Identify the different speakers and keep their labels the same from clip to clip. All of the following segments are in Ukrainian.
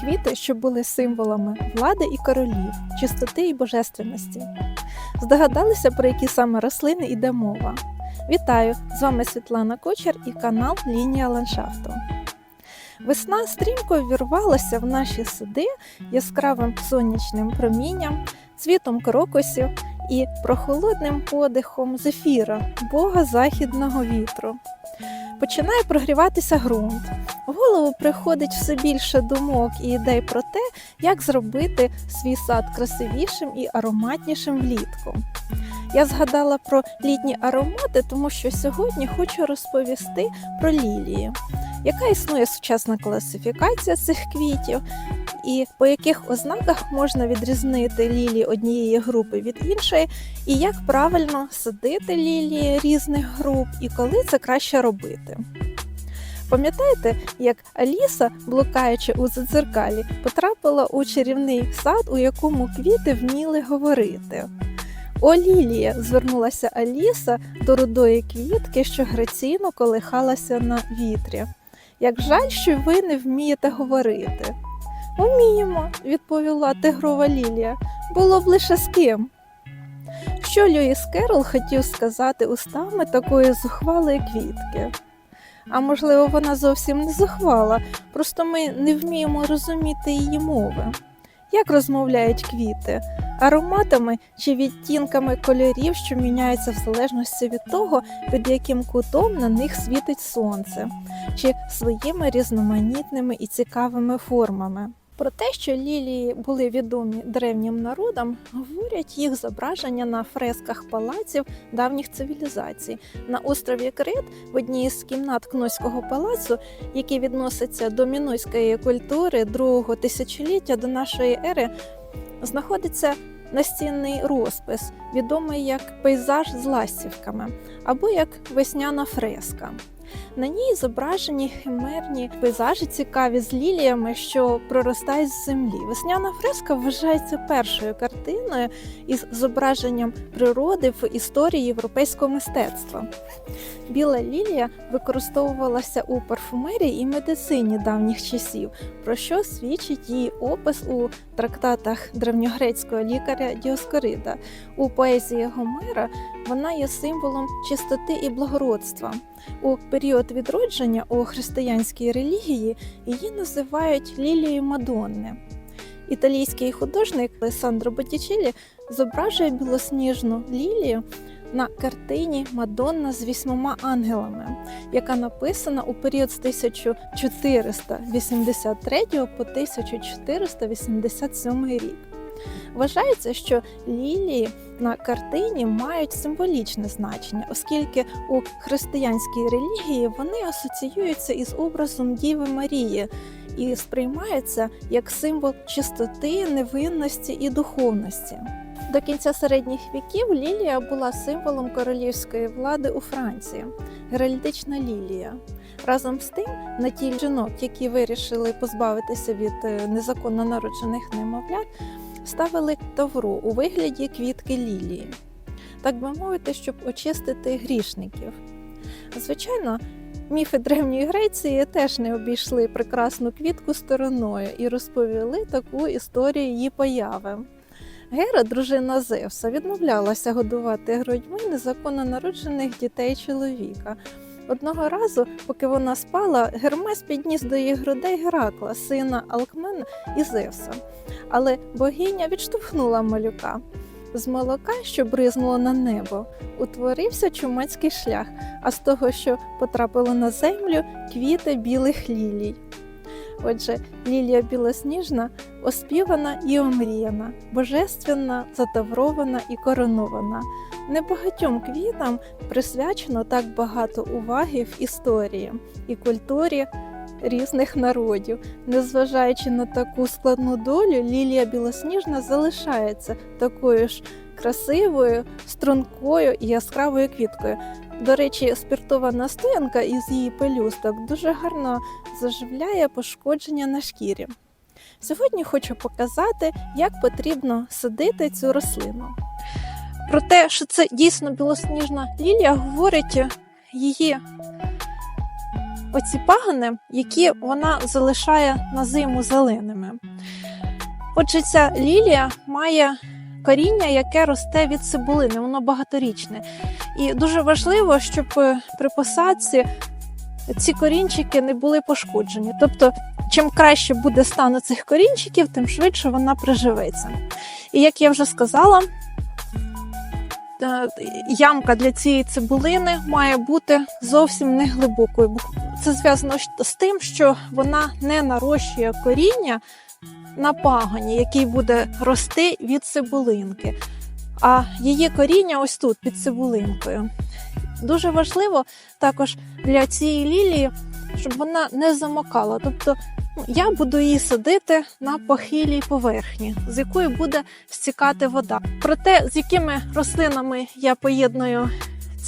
Speaker 1: квіти, що були символами влади і королів, чистоти і божественності. Здогадалися, про які саме рослини йде мова? Вітаю! З вами Світлана Кочер і канал Лінія ландшафту. Весна стрімко ввірвалася в наші сади яскравим сонячним промінням, цвітом крокусів і прохолодним подихом зефіра, бога західного вітру. Починає прогріватися ґрунт. В голову приходить все більше думок і ідей про те, як зробити свій сад красивішим і ароматнішим влітку. Я згадала про літні аромати, тому що сьогодні хочу розповісти про лілії, яка існує сучасна класифікація цих квітів, і по яких ознаках можна відрізнити лілії однієї групи від іншої, і як правильно садити лілії різних груп, і коли це краще робити. Пам'ятаєте, як Аліса, блукаючи у задзеркалі, потрапила у чарівний сад, у якому квіти вміли говорити? О, Лілія! звернулася Аліса до рудої квітки, що граційно колихалася на вітрі. Як жаль, що ви не вмієте говорити. Уміємо, відповіла тигрова Лілія. Було б лише з ким. Що Льюіс Керол хотів сказати устами такої зухвалої квітки? А можливо, вона зовсім не зухвала, просто ми не вміємо розуміти її мови. Як розмовляють квіти? Ароматами чи відтінками кольорів, що міняються в залежності від того, під яким кутом на них світить сонце, чи своїми різноманітними і цікавими формами. Про те, що лілії були відомі древнім народам, говорять їх зображення на фресках палаців давніх цивілізацій. На острові Крит, в одній з кімнат Кнойського палацу, який відноситься до мінойської культури другого тисячоліття до нашої ери, знаходиться настінний розпис, відомий як пейзаж з ластівками або як весняна фреска. На ній зображені химерні пейзажі, цікаві з ліліями, що проростають з землі. Весняна фреска вважається першою картиною із зображенням природи в історії європейського мистецтва. Біла лілія використовувалася у парфумерії і медицині давніх часів, про що свідчить її опис у трактатах древньогрецького лікаря Діоскорида. У поезії Гомера вона є символом чистоти і благородства. У період відродження у християнській релігії її називають лілією Мадонни. Італійський художник Алессандро Боттічеллі зображує білосніжну лілію на картині Мадонна з вісьмома ангелами, яка написана у період з 1483 по 1487 рік. Вважається, що лілії на картині мають символічне значення, оскільки у християнській релігії вони асоціюються із образом Діви Марії і сприймаються як символ чистоти, невинності і духовності. До кінця середніх віків лілія була символом королівської влади у Франції, геральдична лілія. Разом з тим, на ті жінок, які вирішили позбавитися від е, незаконно народжених немовлят, ставили тавру у вигляді квітки лілії, так би мовити, щоб очистити грішників. Звичайно, міфи древньої Греції теж не обійшли прекрасну квітку стороною і розповіли таку історію її появи. Гера, дружина Зевса, відмовлялася годувати грудьми незаконно народжених дітей чоловіка. Одного разу, поки вона спала, Гермес підніс до її грудей Геракла, сина Алкмена і Зевса. Але богиня відштовхнула малюка. З молока, що бризнуло на небо, утворився чумацький шлях, а з того, що потрапило на землю, квіти білих лілій. Отже, лілія білосніжна, оспівана і омріяна, божественна, затаврована і коронована. Небагатьом квітам присвячено так багато уваги в історії і культурі різних народів. Незважаючи на таку складну долю, лілія білосніжна залишається такою ж красивою, стрункою і яскравою квіткою. До речі, спиртована стоянка із її пелюсток дуже гарно заживляє пошкодження на шкірі. Сьогодні хочу показати, як потрібно садити цю рослину. Про те, що це дійсно білосніжна лілія, говорить її оці пагони, які вона залишає на зиму зеленими. Отже, ця лілія має коріння, яке росте від цибулини, воно багаторічне. І дуже важливо, щоб е, при посадці ці корінчики не були пошкоджені. Тобто, чим краще буде стан цих корінчиків, тим швидше вона приживеться. І як я вже сказала, е, ямка для цієї цибулини має бути зовсім не глибокою. Це зв'язано з тим, що вона не нарощує коріння на пагоні, який буде рости від цибулинки. А її коріння ось тут, під цибулинкою. Дуже важливо також для цієї лілії, щоб вона не замокала. Тобто ну, я буду її садити на похилій поверхні, з якої буде стікати вода. Про те, з якими рослинами я поєдную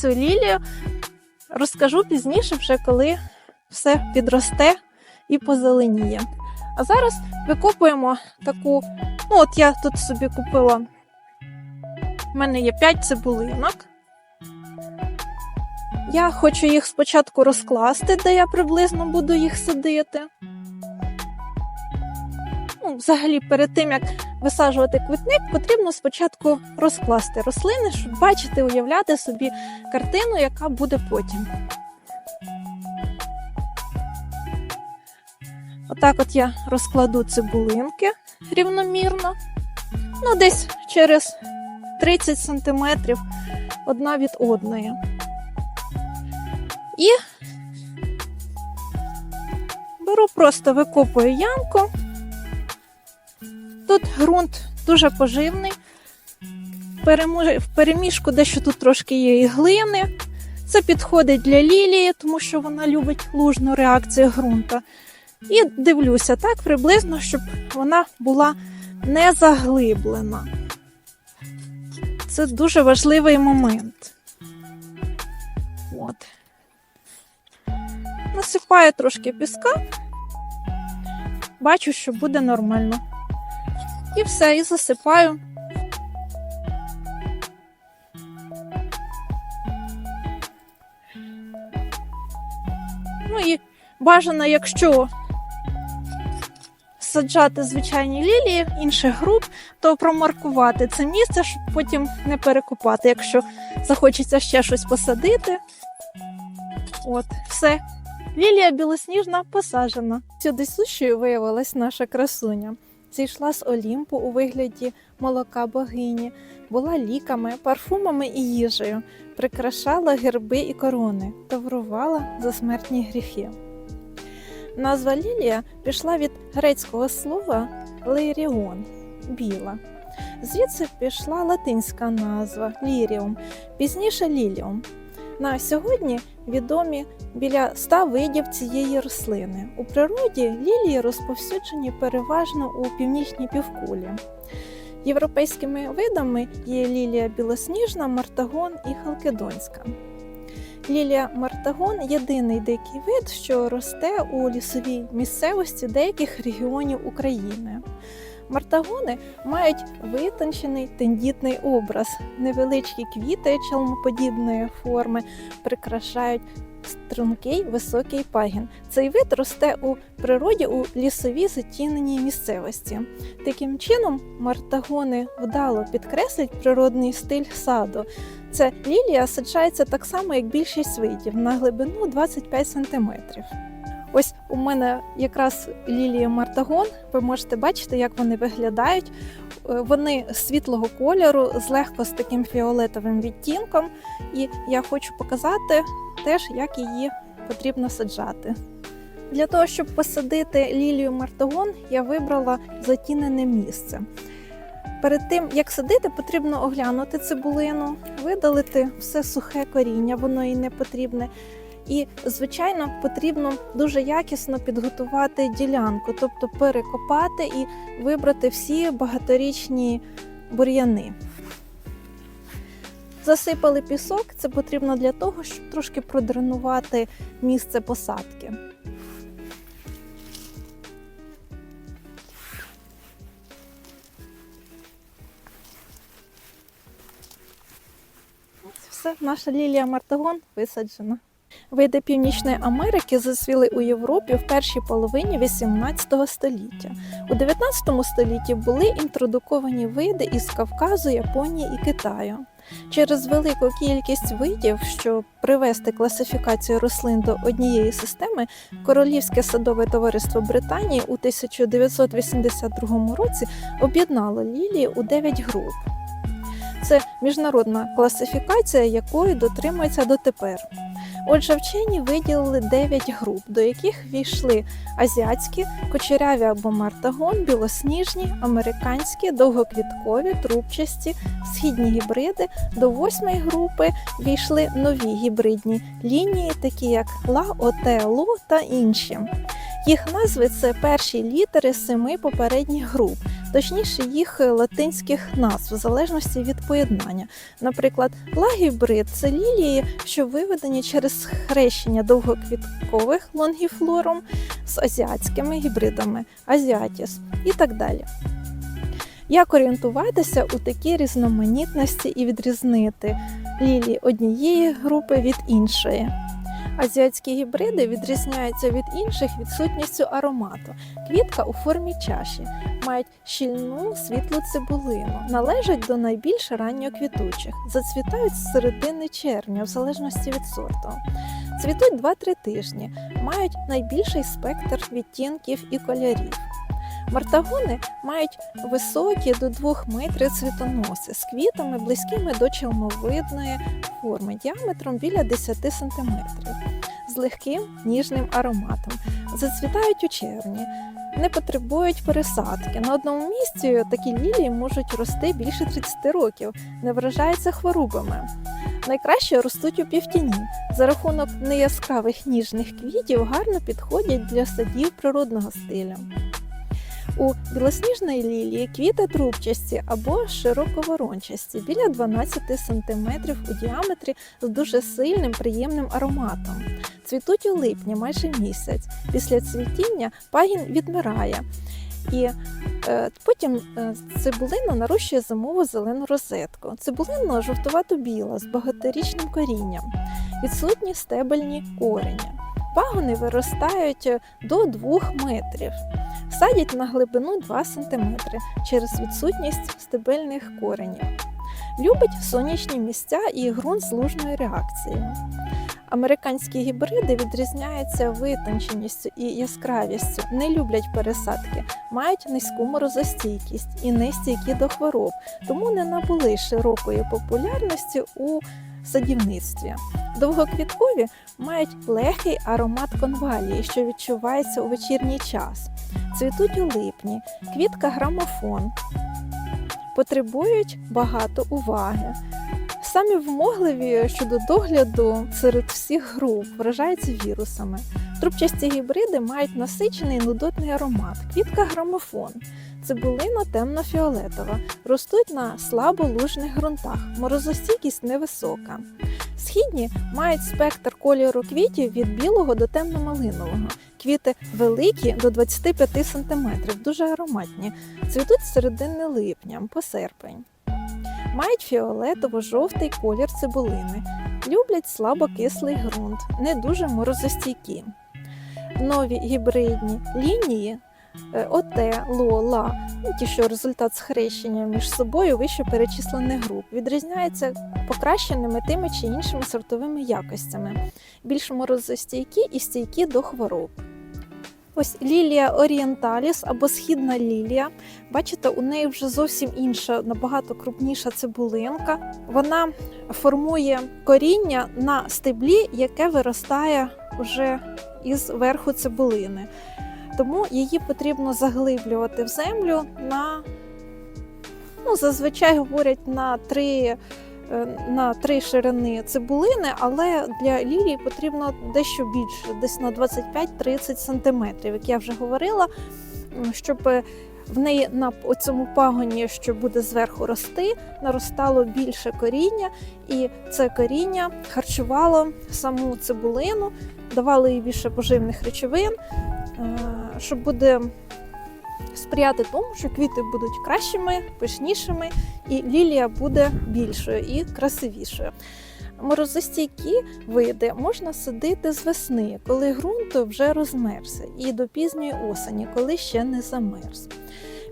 Speaker 1: цю лілію, розкажу пізніше, вже коли все підросте і позеленіє. А зараз викопуємо таку. Ну, от я тут собі купила. У мене є 5 цибулинок. Я хочу їх спочатку розкласти, де я приблизно буду їх садити. Ну, взагалі, перед тим як висаджувати квітник, потрібно спочатку розкласти рослини, щоб бачити, уявляти собі картину, яка буде потім. Отак от я розкладу цибулинки рівномірно. Ну, десь через 30 сантиметрів одна від одної. І беру просто викопую ямку. Тут ґрунт дуже поживний. В переміжку дещо тут трошки є і глини. Це підходить для лілії, тому що вона любить лужну реакцію ґрунта. І дивлюся так приблизно, щоб вона була не заглиблена. Це дуже важливий момент. От. Насипаю трошки піска. Бачу, що буде нормально. І все, і засипаю. Ну і бажано, якщо саджати звичайні лілії інших груп, то промаркувати це місце, щоб потім не перекопати, якщо захочеться ще щось посадити. От, все. Лілія білосніжна посаджена. Сюди сущою виявилась наша красуня. Зійшла з Олімпу у вигляді молока богині, була ліками, парфумами і їжею, прикрашала герби і корони, таврувала за смертні гріхи. Назва Лілія пішла від грецького слова лиріон біла. Звідси пішла латинська назва ліріум, пізніше ліліум. На сьогодні відомі біля 100 видів цієї рослини. У природі лілії розповсюджені переважно у північній півкулі. Європейськими видами є лілія білосніжна, мартагон і халкидонська. Лілія мартагон єдиний дикий вид, що росте у лісовій місцевості деяких регіонів України. Мартагони мають витончений тендітний образ. Невеличкі квіти чалмоподібної форми прикрашають стрункий високий пагін. Цей вид росте у природі у лісовій затіненій місцевості. Таким чином, мартагони вдало підкреслять природний стиль саду. Це лілія саджається так само, як більшість видів на глибину 25 см. Ось у мене якраз лілія Мартагон. Ви можете бачити, як вони виглядають. Е, Вони світлого кольору, з легко з таким фіолетовим відтінком. І я хочу показати теж, як її потрібно саджати. Для того, щоб посадити лілію Мартагон, я вибрала затінене місце. Перед тим, як садити, потрібно оглянути цибулину, видалити все сухе коріння, воно їй не потрібне. І, звичайно, потрібно дуже якісно підготувати ділянку, тобто перекопати і вибрати всі багаторічні бур'яни. Засипали пісок, це потрібно для того, щоб трошки продренувати місце посадки. Все, наша лілія Мартагон висаджена. Види Північної Америки зацвіли у Європі в першій половині 18 століття. У 19 столітті були інтродуковані види із Кавказу, Японії і Китаю. Через велику кількість видів, щоб привести класифікацію рослин до однієї системи, Королівське садове товариство Британії у 1982 році об'єднало лілії у 9 груп. Це міжнародна класифікація, якої дотримується дотепер. Отже, вчені виділили 9 груп, до яких війшли азіатські, кучеряві або мартагон, білосніжні, американські, довгоквіткові, трубчасті, східні гібриди. До восьмої групи війшли нові гібридні лінії, такі як ла, оте, ло та інші. Їх назви це перші літери семи попередніх груп, точніше їх латинських назв, в залежності від поєднання. Наприклад, лагібрид це лілії, що виведені через хрещення довгоквіткових лонгіфлорум з азіатськими гібридами азіатіс і так далі. Як орієнтуватися у такій різноманітності і відрізнити лілії однієї групи від іншої? Азіатські гібриди відрізняються від інших відсутністю аромату. Квітка у формі чаші, мають щільну світлу цибулину, належать до найбільш ранньоквітучих, зацвітають з середини червня, в залежності від сорту. Цвітуть 2-3 тижні, мають найбільший спектр відтінків і кольорів. Мартагони мають високі до 2 метрів цвітоноси з квітами близькими до челмовидної форми діаметром біля 10 см, з легким ніжним ароматом. Зацвітають у червні, не потребують пересадки. На одному місці такі лілії можуть рости більше 30 років, не вражаються хворобами. Найкраще ростуть у півтіні. За рахунок неяскравих ніжних квітів гарно підходять для садів природного стилю. У білосніжної лілії квіти трубчасті або широковорончасті біля 12 см у діаметрі з дуже сильним приємним ароматом. Цвітуть у липні майже місяць. Після цвітіння пагін відмирає. І е, потім е, цибулина нарощує зимову зелену розетку. Цибулина жовтувато-біла з багаторічним корінням, відсутні стебельні корені. Пагони виростають до 2 метрів. Садять на глибину 2 см через відсутність стебельних коренів. Любить сонячні місця і ґрунт з лужною реакцією. Американські гібриди відрізняються витонченістю і яскравістю, не люблять пересадки, мають низьку морозостійкість і не стійкі до хвороб, тому не набули широкої популярності у садівництві. Довгоквіткові мають легкий аромат конвалії, що відчувається у вечірній час. Цвітуть у липні, квітка грамофон, потребують багато уваги. Самі вимогливі щодо догляду серед всіх груп вражаються вірусами. Трубчасті гібриди мають насичений нудотний аромат, квітка грамофон, цибулина темно-фіолетова, ростуть на слаболужних ґрунтах, морозостійкість невисока. Східні мають спектр кольору квітів від білого до темно-малинового. Квіти великі до 25 см, дуже ароматні, цвітуть з середини липня по серпень. Мають фіолетово-жовтий колір цибулини, люблять слабокислий ґрунт, не дуже морозостійкі. Нові гібридні лінії ОТ, ЛО, ЛА, ну, ті, що результат схрещення між собою вище перечислених груп, відрізняються покращеними тими чи іншими сортовими якостями, більш морозостійкі і стійкі до хвороб. Ось лілія орієнталіс або східна лілія. Бачите, у неї вже зовсім інша, набагато крупніша цибулинка. Вона формує коріння на стеблі, яке виростає вже із верху цибулини. Тому її потрібно заглиблювати в землю на, ну, зазвичай говорять на три, е, на три ширини цибулини, але для лілії потрібно дещо більше, десь на 25-30 см, як я вже говорила, щоб в неї на цьому пагоні, що буде зверху рости, наростало більше коріння, і це коріння харчувало саму цибулину, давало їй більше поживних речовин, е, що буде сприяти тому, що квіти будуть кращими, пишнішими, і лілія буде більшою і красивішою. Морозостійкі види можна садити з весни, коли ґрунт вже розмерз, і до пізньої осені, коли ще не замерз.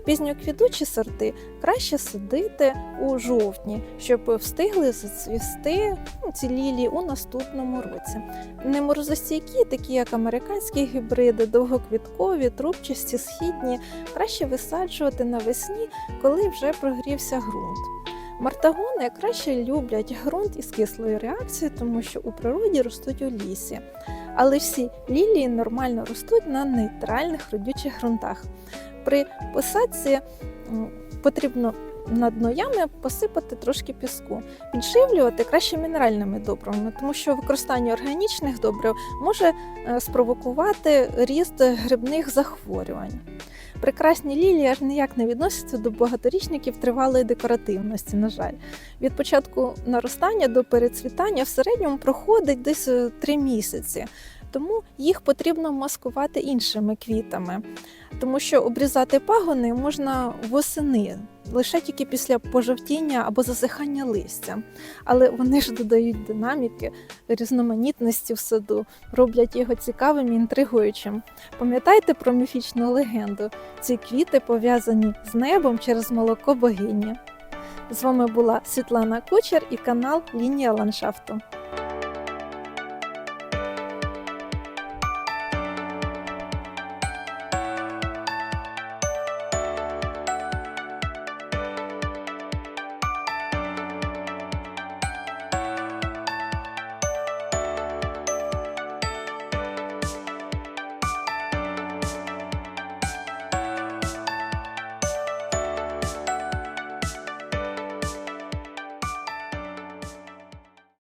Speaker 1: Пізньоквітучі сорти краще садити у жовтні, щоб встигли зацвісти ну, ці лілії у наступному році. Неморозостійкі, такі як американські гібриди, довгоквіткові, трубчасті, східні, краще висаджувати навесні, коли вже прогрівся ґрунт. Мартагони краще люблять ґрунт із кислою реакцією, тому що у природі ростуть у лісі. Але всі лілії нормально ростуть на нейтральних родючих ґрунтах. При посадці потрібно над ноями посипати трошки піску, підживлювати краще мінеральними добривами, тому що використання органічних добрив може е, спровокувати ріст грибних захворювань. Прекрасні лілії аж ніяк не відносяться до багаторічників тривалої декоративності, на жаль. Від початку наростання до перецвітання в середньому проходить десь 3 місяці. Тому їх потрібно маскувати іншими квітами, тому що обрізати пагони можна восени, лише тільки після пожовтіння або засихання листя. Але вони ж додають динаміки, різноманітності в саду, роблять його цікавим і інтригуючим. Пам'ятайте про міфічну легенду: ці квіти пов'язані з небом через молоко богині. З вами була Світлана Кучер і канал Лінія ландшафту.